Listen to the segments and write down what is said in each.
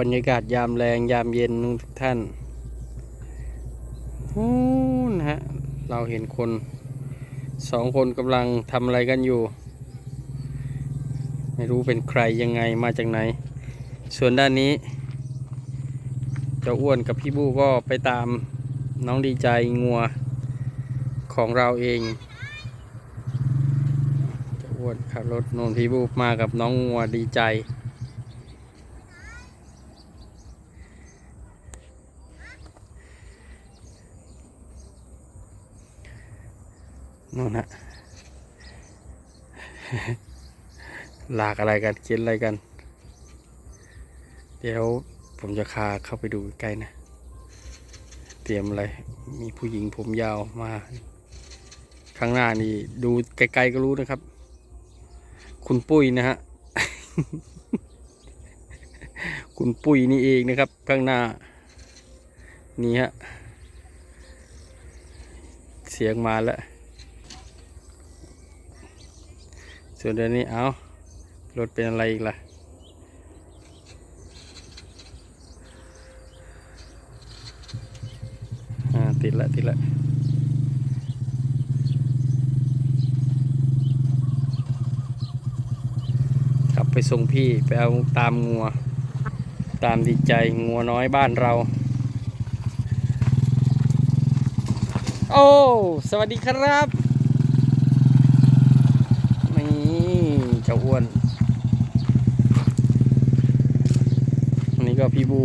บรรยากาศยามแรงยามเย็นทุกท่านโอ้นะฮะ เราเห็นคนสองคนกำลังทำอะไรกันอยู่ ไม่รู้เป็นใครยังไงมาจากไหน ส่วนด้านนี้เจ้าอ้วนกับพี่บูก็ไปตามน้องดีใจงัวของเราเองเจ้าอ้วนขับรถโนนพี่บูมากับน้องงัวดีใจ นู่นฮะลากอะไรกันเขียนอะไรกัน เดี๋ยวผมจะพาเข้าไปดูใกล้นะ เตรียมอะไร มีผู้หญิงผมยาวมา ข้างหน้านี่ดูไกลๆก็รู้นะครับ คุณปุ้ยนะฮะ คุณปุ้ยนี่เองนะครับ ข้างหน้า นี่ฮะ เสียงมาแล้ว ส่วนเดี๋ยวนี้เอารถเป็นอะไรอีกล่ะอ่าติดละ ติดละขับไปส่งพี่ ไปเอาตามงัว ตามดีใจงัวน้อยบ้านเรา โอ้ สวัสดีครับ นี่เจ้าอ้วนอันนี้ก็พี่บู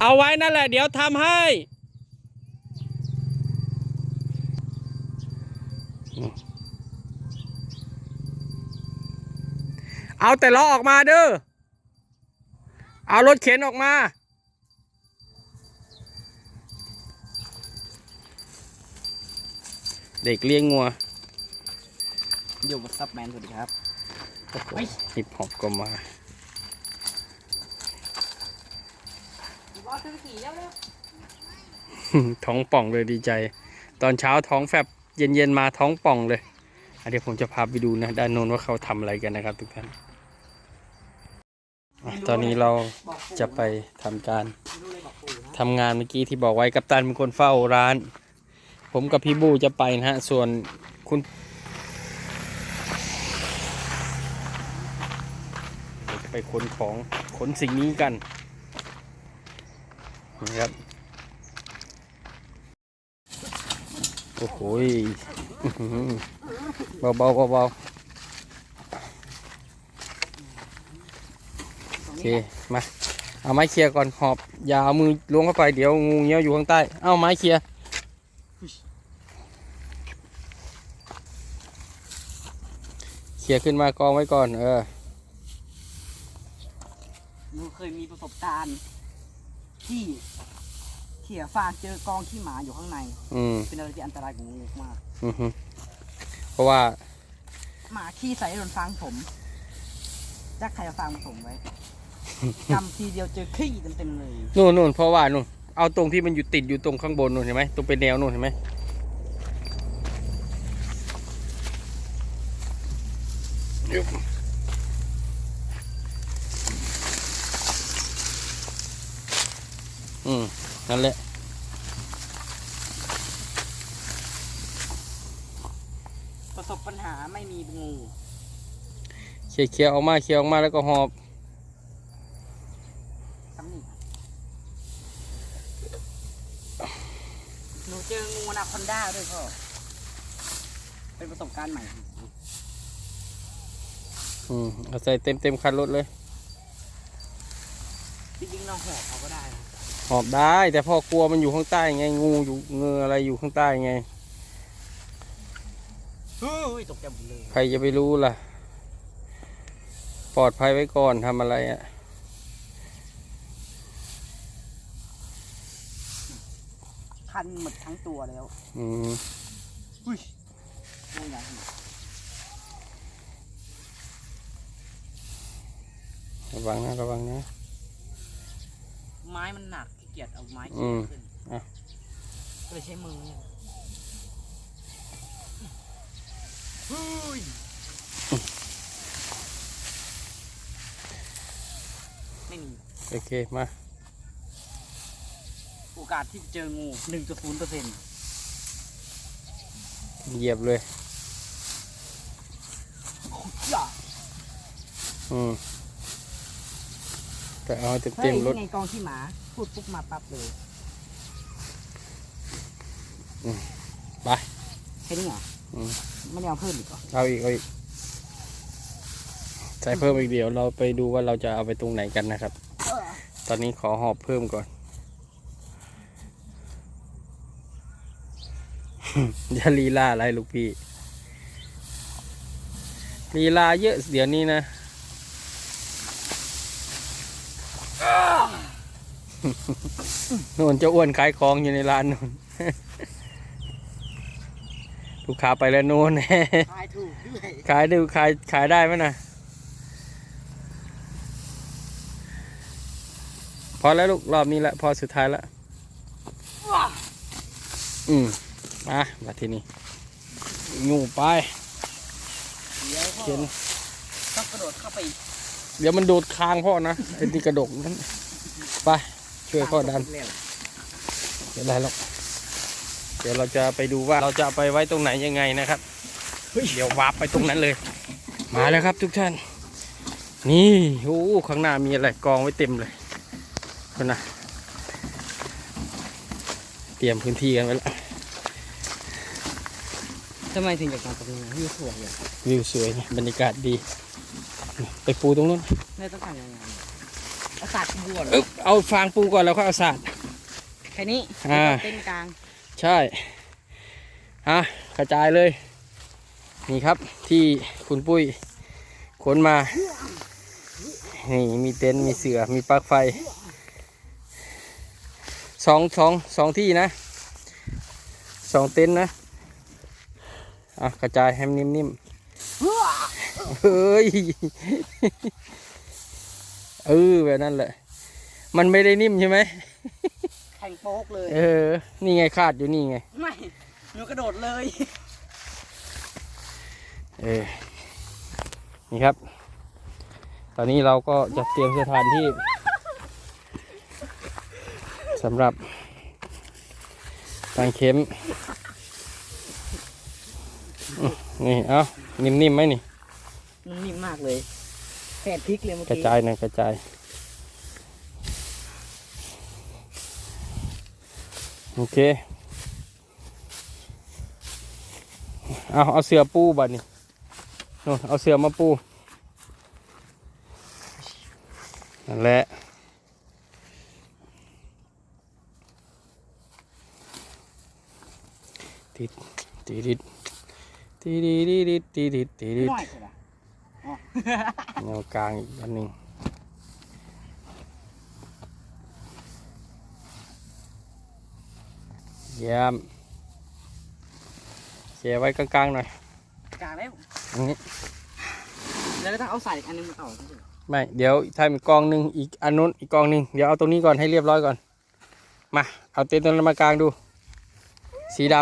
เอาไว้นั่นแหละ เดี๋ยวทำให้ เอาแต่ล้อออกมาเด้อ เอารถเข็นออกมา เด็กเลี้ยงงัวอยู่กับซับแมนสวัสดีครับโอ้โหเฮ้ยฮิปฮอปก็มารอซื้อขี่แล้วเร็วท้องป่องเลยดีใจ ตอนเช้าท้องแฟบเย็นๆมาท้องป่องเลยอะเดี๋ยวผมจะพาไปดูนะด้านโน้นว่าเขาทำอะไรกันนะครับทุกท่านอะตอนนี้เราจะไปทำการไม่รู้เลยบอกปู่นะทำงานเมื่อกี้ที่บอกไว้กัปตันเป็นคนเฝ้าร้าน ผมกับพี่บูจะไปนะฮะ ส่วนคุณจะไปขนของขนสิ่งนี้กันนี่ครับโอ้โหเบาเบาเบาเบาโอเค มา เอาไม้เคลียร์ก่อนหอบ อย่าเอามือล้วงเข้าไป เดี๋ยวงูเงี้ยวอยู่ข้างใต้ เอาไม้เคลียร์ เคลียร์ขึ้นมากองไว้ก่อน เออหนูเคยมีประสบการณ์ที่เขี่ยฟางเจอกองขี้หมาอยู่ข้างใน อืมเป็นอะไรที่อันตรายของงูมาก อือฮึเพราะว่าหมาขี้ใส่โดนฟางผมจักใครเอาฟางมาผมไว้กำทีเดียวเจอขี้เต็มๆเลยนู่นนู่นเพราะว่านู่นเอาตรงที่มันอยู่ติดอยู่ตรงข้างบนนู่นเห็นไหมตรงเป็นแนวนู่นเห็นไหม ยุบอืม นั่นแหละประสบปัญหาไม่มีงูเคลียร์เคลียร์ออกมาเคลียร์ออกมาแล้วก็หอบสำนีหนูเจองูอนาคอนด้าด้วยพ่อเป็นประสบการณ์ใหม่ อืมเอาใส่เต็มเต็มคันรถเลย จริงๆเราหอบเอาก็ได้นะหอบได้ แต่พ่อกลัวมันอยู่ข้างใต้ไงงูอยู่เงืออะไรอยู่ข้างใต้ไง เฮ้ยตกใจหมดเลยใครจะไปรู้ล่ะ ปลอดภัยไว้ก่อนทำอะไรอะคันหมดทั้งตัวแล้วอืม อุ้ยงูใหญ่ขนาด ระวังนะระวังนะ ไม้มันหนักขี้เกียจเอาไม้อืเขี่ยมขึ้นอะ ก็เลยใช้มือเนี่ยไม่มี โอเคมาโอกาสที่จะเจองูหนึ่งจุดศูนย์เปอร์เซ็นต์เหยียบเลย อืม แต่เอาเต็มเฮ้เต็ยมๆรถนี่ไงกองขี้หมา พูดปุ๊บมาปั๊บเลยไปแค่นี้เหรออืมไม่ได้เอาเพิ่มอีกเหรอเอาอีกเอาอีกใส่เพิ่มอีกเดี๋ยวเราไปดูว่าเราจะเอาไปตรงไหนกันนะครับ ตอนนี้ขอหอบเพิ่มก่อนอย่าลีลาอะไรลูกพี่ลีลาเยอะเดี๋ยวนี้นะ นู่นเจะอ้วนขายของอยู่ในร้านนู่นลูกค้าไปแล้วนู่นทายถูกด้วยขายดูขายขายได้ไหมนะพอแล้วลูกรอบนี้ละพอสุดท้ายละอืมมามาที่นี่งูไปเดี๋ยวพ่อเขียนต้องกระโดดเข้าไป เดี๋ยวมันโดดคางพ่อนะไอ้นี่กระดกนั้นไป ช่วยพ่อดันเร็วเดี๋ยวอะไรหรอกเดี๋ยวเราจะไปดูว่าเราจะเอาไปไว้ตรงไหนยังไงนะครับเดี๋ยววาร์ปไปตรงนั้นเลย มาแล้วครับทุกท่าน นี่โอ้ข้างหน้ามีอะไรกองไว้เต็มเลยคนนะเตรียมพื้นที่กันไว้แล้วทำไมถึงอยากมาตรงนี้วิวสวยอะวิวสวยนี่บรรยากาศดี ไปปูตรงนู้นไม่ต้องการยังไง เอาสาดบัวเหรออึ๊บเอาฟางปูก่อนแล้วก็เอาสาด แค่นี้อ่า เต้นกลางใช่อะกระจายเลย นี่ครับที่คุณปุ้ยขนมา นี่มีเต็นท์มีเสือมีปลั๊กไฟสองสองสองที่นะสองเต็นท์นะ อะกระจายให้มันนิ่มๆเฮ้ย เออแบบนั้นแหละ มันไม่ได้นิ่มใช่ไหมแข่งโป๊กเลยเออ นี่ไงคาดอยู่นี่ไง ไม่หนูกระโดดเลย เออนี่ครับ ตอนนี้เราก็จะเตรียมสถานที่สำหรับการเข็มอื้อนี่ เอานิ่มๆไหมนี่มันนิ่มมากเลย แผดพริกเลยเมื่อกระกี้จายนะกระจาย โอเค เอาเอาเสือปูบัดนี่นู่นเอาเสือมาปูนั่นแหละติดติดติดติดติดติดติดติดติดน้อยใช่ปะ แนวกลางอีกอันหนึ่งเยี่ยมเสียไว้กลางๆหน่อยกลางแล้วอันนี้แล้วก็ต้องเอาใส่อีกอันนึงมาต่อใช่ไหมไม่เดี๋ยวทำอีกกองหนึ่งอีกอันนู้นอีกกองหนึ่งเดี๋ยวเอาตรงนี้ก่อนให้เรียบร้อยก่อนมาเอาเต็นท์ตัวนั้นมากลางดู สีด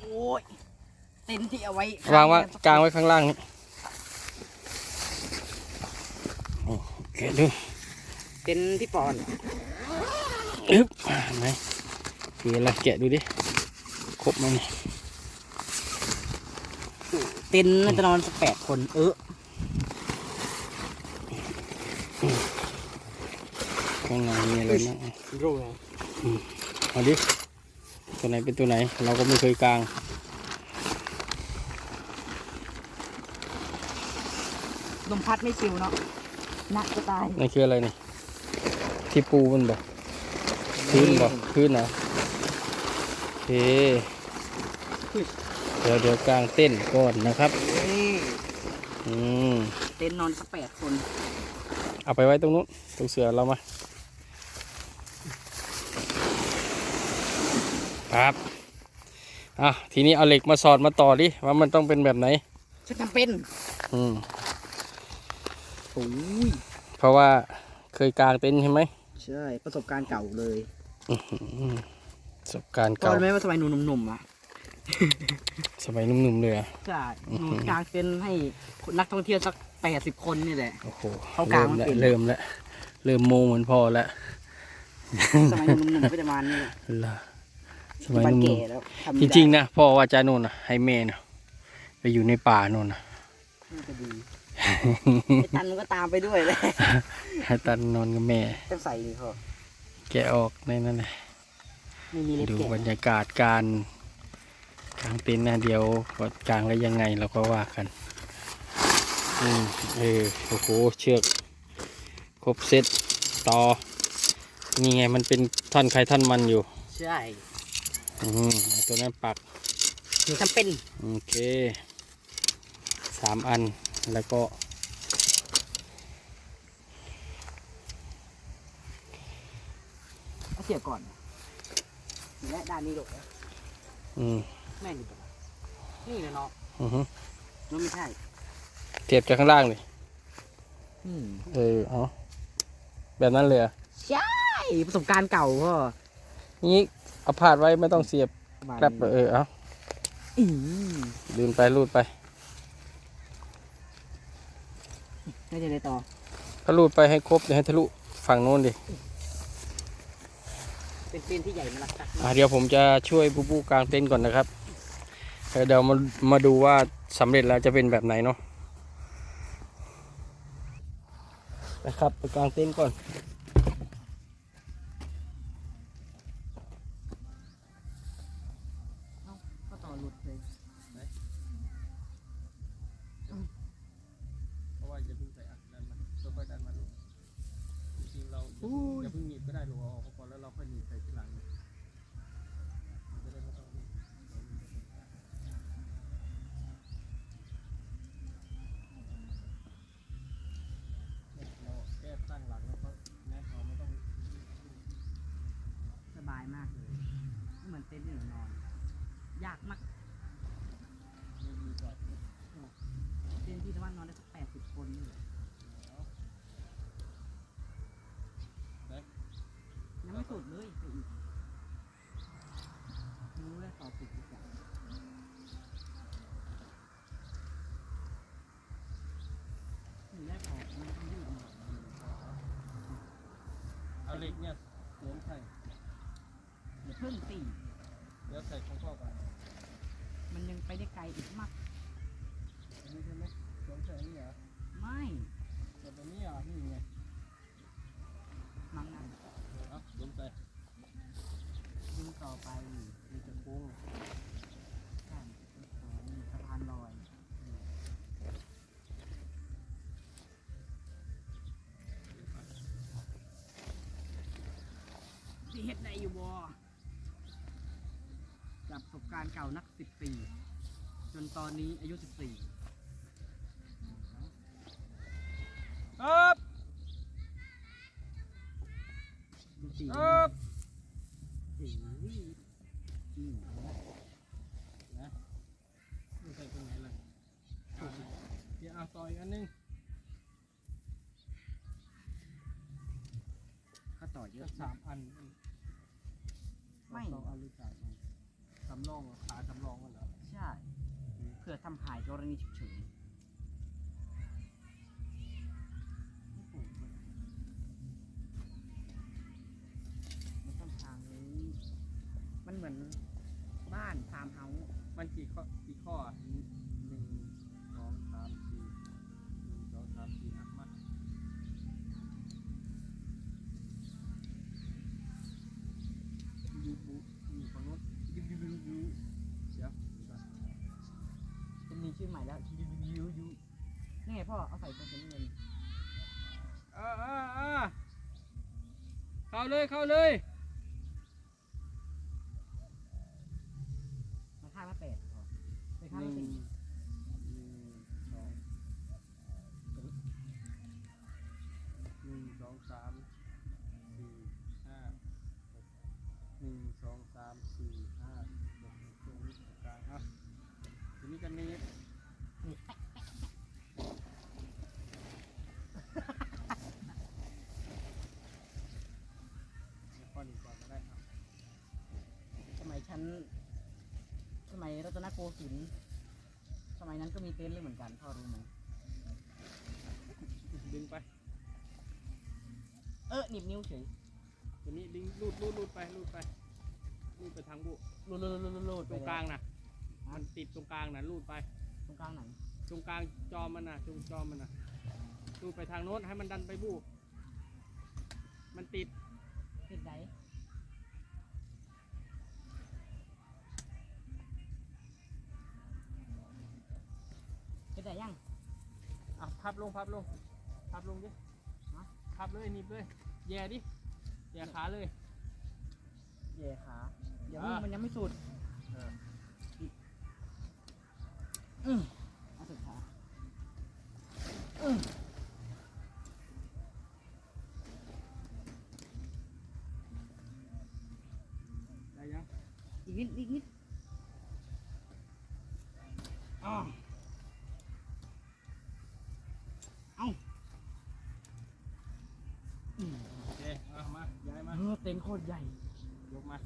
โอ้ยเต็นท์ที่เอาไว้ำวางไว่ากลางไว้ข้างล่างนี่นี่แกะดูเต็นท์ที่ปอนอึ๊บอ่าเห็นไหมคืออะไรแกะดูดิครบไหมนี่เต็นท์น่าจะนอนสักแปดคนเออข้างในมีอะไรบ้างรู้ไงเอาดิตัวไหนเป็นตัวไหน เราก็ไม่เคยกลาง ลมพัดไม่ฟิวเนาะหนักจะตายนี่คืออะไรนี่ ที่ปูมันบอกพื้นบอกพื้นนะโอเคเดี๋ยวเดี๋ยวกลางเต้นก่อนนะครับเฮ้ยอืมเต็นท์นอนสักแปดคน เอาไปไว้ตรงนู้นตรงเสือเรามาครับอะทีนี้เอาเหล็กมาสอดมาต่อดิว่ามันต้องเป็นแบบไหนฉันจำเป็น อืม โอ้ยเพราะว่าเคยกางเต็นท์ใช่ไหมใช่ประสบการณ์เก่าเลยอืมประสบการณ์ก็เก่ารู้ไหมว่าสมัยหนูหนุ่มๆอะสมัยหนุ่มๆเลยอะใช่หนูกลางเต็นท์ให้นักท่องเที่ยวสักแปดสิบคนนี่แหละ โอ้โหเข้ากลางเริ่มแล้วมันเป็นเริ่มแล้วเริ่มโมเหมือนพ่อแล้วสมัยหนูหนุ่มๆก็จะมานี่แหละล่ะสมัยบ้านหนุ่แก่มแล้วทำๆไม่จได้ริงๆนะพ่อว่าจะโน่นนะให้แม่นะไปอยู่ในป่าโน่นนะ น่าจะดีไอ้ตันมันก็ตามไปด้วยเลยให้ตันนอนกับแม่ต้องใส่ดิพ่อแกะออกในนั้นเลยไม่มีเล็บดูแกะบรรยากาศการกลางเต็นท์นะเดียวว่ากลางแล้วยังไงเราก็ว่ากันอืมเออโอ้โหเชือกครบเซตต่อนี่ไงมันเป็นท่อนใครท่อนมันอยู่ ใช่ อืมเอาตัวนั้นปักหนูทำเป็น โอเค สามอันแล้วก็ เอาเสียบก่อนและด้านนี้หลบอืมแม่งอยู่ตรงนี่นะเนาะอือฮึมันไม่ใช่เทียบจากข้างล่างเลยอืมเออเอาแบบนั้นเลยเหรอใช่ประสบการณ์เก่าพ่อนี้เอาพาดไว้ไม่ต้องเสียบประมาณแกลบเออเอาอืม ลืมไปรูดไป ไม่ใช่เลยต่อถ้ารูดไปให้ครบเดี๋ยวให้ทะลุฝั่งโน้นดิเป็นเป็นที่ใหญ่มาลักจักอะเดี๋ยวผมจะช่วยบูบูกลางเต็นท์ก่อนนะครับเออเดี๋ยวมามาดูว่าสำเร็จแล้วจะเป็นแบบไหนเนาะนะครับไปกลางเต็นท์ก่อน ก็ต่อหลุดเลย เพราะว่าจะเพิ่งใส่อัดดันมาค่อยๆดันมาลูกจริงๆเราอย่าเพิ่งหนีบก็ได้ลูกเอาออกก่อนแล้วเราค่อยหนีบใส่ทีหลังจะได้ไม่ต้องหนีบเนี่ยเราแก้ตั้งหลังแล้วก็แนบเราไม่ต้อง สบายมากเลยไม่ เหมือนเต็นท์ที่หนูนอน ยากมากเต็นท์ที่สามารถนอนได้สักแปดสิบคนนี่แหละยังไม่สุดเลยไปอีกรู้แล้วต่อติดอีกอย่างถึงได้พอมันต้องยืดหน่อยเอาเหล็กเนี่ยสวมใส่เพิ่งตี แล้วใส่ของพ่อก่อนมันยังไปได้ไกลอีกมาก อันนี้ใช่ไหมสวมใส่อันนี้เหรอไม่แต่ตัวนี้อะนี่ไงมังนั่นเอาสวมใส่ยิงต่อไปมันจะโค้งใช่มีสะพานลอยสิเฮ็ดได้อยู่บ่จา กประสบการณ์เก่านักสิบปี จนตอนนี้อายุสิบสี่ครับสิบสี่ครับสี่อืมนะนี่ใส่ตรงไหนล่ะเอาเดี๋ยวเอาต่ออีกอันหนึงก็ต่อเยสัอะกสามอัน ไม่สองอันหรือสามอันสำรองขาสำรองกันเหรอใช่เพื่อทำหายกรณีฉุกเฉินมันต้องทางนี้ มันเหมือนบ้านฟาร์มเฮาส์มันกี่ข้อกี่ข้ออะ จะมีชื่อใหม่แล้วยูยูยูนี่ไงพ่อเอาใส่ตัวเป็นเงินอ่าอ่าอ่าเข้าเลยเข้าเลยมาค่ามาแปดพ่อไปค่าหมาสี่หนึ่งสองหนึ่งสองสามสี่ห้าหกหนึ่งสองสามสี่ห้าหกตรงนี้กลางอะทีนี้กันนี้ข้อนี้ก่อนก็ได้ครับ ฉัน สมัยรัตนโก สินทร์สมัยนั้นก็มีเต็นท์เลยเหมือนกันพ่อรู้ไหมดึงไปเออหนีบนิ้วเฉยตัวนี้ดึงรูดรูดรูดไปรูดไปรูดไปทางบุรูดรูดรูดรูดรูดตรงกลางนะมันติดตรงกลางนะรูดไป ตรงกลางไหนตรงกลางจอมันนะตรงจอมันนะรูดไปทางโน้นให้มันดันไปบุมันติดเฮ็ดไดเพับลงพับลงพับลงดิฮะพับเลยหนีบเลยแย่ดิแย่ขาเลยเหย่ขาเดี๋ยวอ่ามัมันยังไม่สุด โคตรใหญ่ ยกมา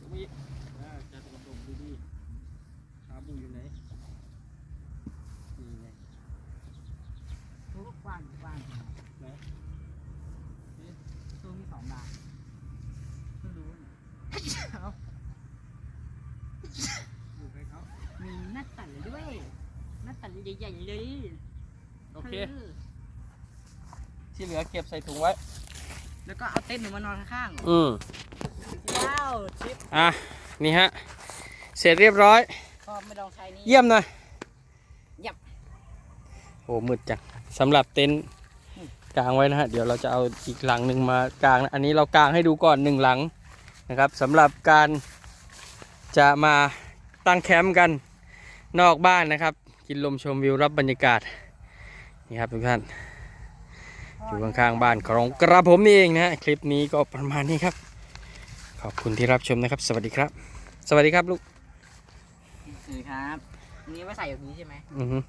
ยกมาอีกอ่าจัดกระตุกดีๆขาบูอยู่ไหน นี่ไงทุกกว้างกว้างไหนตู้มีสองดานเพิ่งรู้เนี่ยเอาอยู่ให้เขามีหน้าต่างด้วย หน้าต่างใหญ่ๆเลยโอเค ที่เหลือเก็บใส่ถุงไว้ แล้วก็เอาเต็นท์หนูมานอนข้างอืมๆว้าวชิปอะ นี่ฮะ เสร็จเรียบร้อยก็ไม่ลองใช้นี้เยี่ยมหน่อยเยี่ยม โอ้มืดจังสำหรับเต็นท์อืมกางไว้นะฮะ เดี๋ยวเราจะเอาอีกหลังหนึ่งมากางนะอันนี้เรากางให้ดูก่อนหนึ่งหลังนะครับสำหรับการจะมาตั้งแคมป์กันนอกบ้านนะครับ กินลมชมวิวรับบรรยากาศ นี่ครับทุกท่าน อยู่ข้างๆบ้านของกระผมนี่เองนะฮะคลิปนี้ก็ประมาณนี้ครับ ขอบคุณที่รับชมนะครับ สวัสดีครับ สวัสดีครับลูกนี่ครับอันนี้ไว้ใส่แบบนี้ใช่ไหมอือฮึอ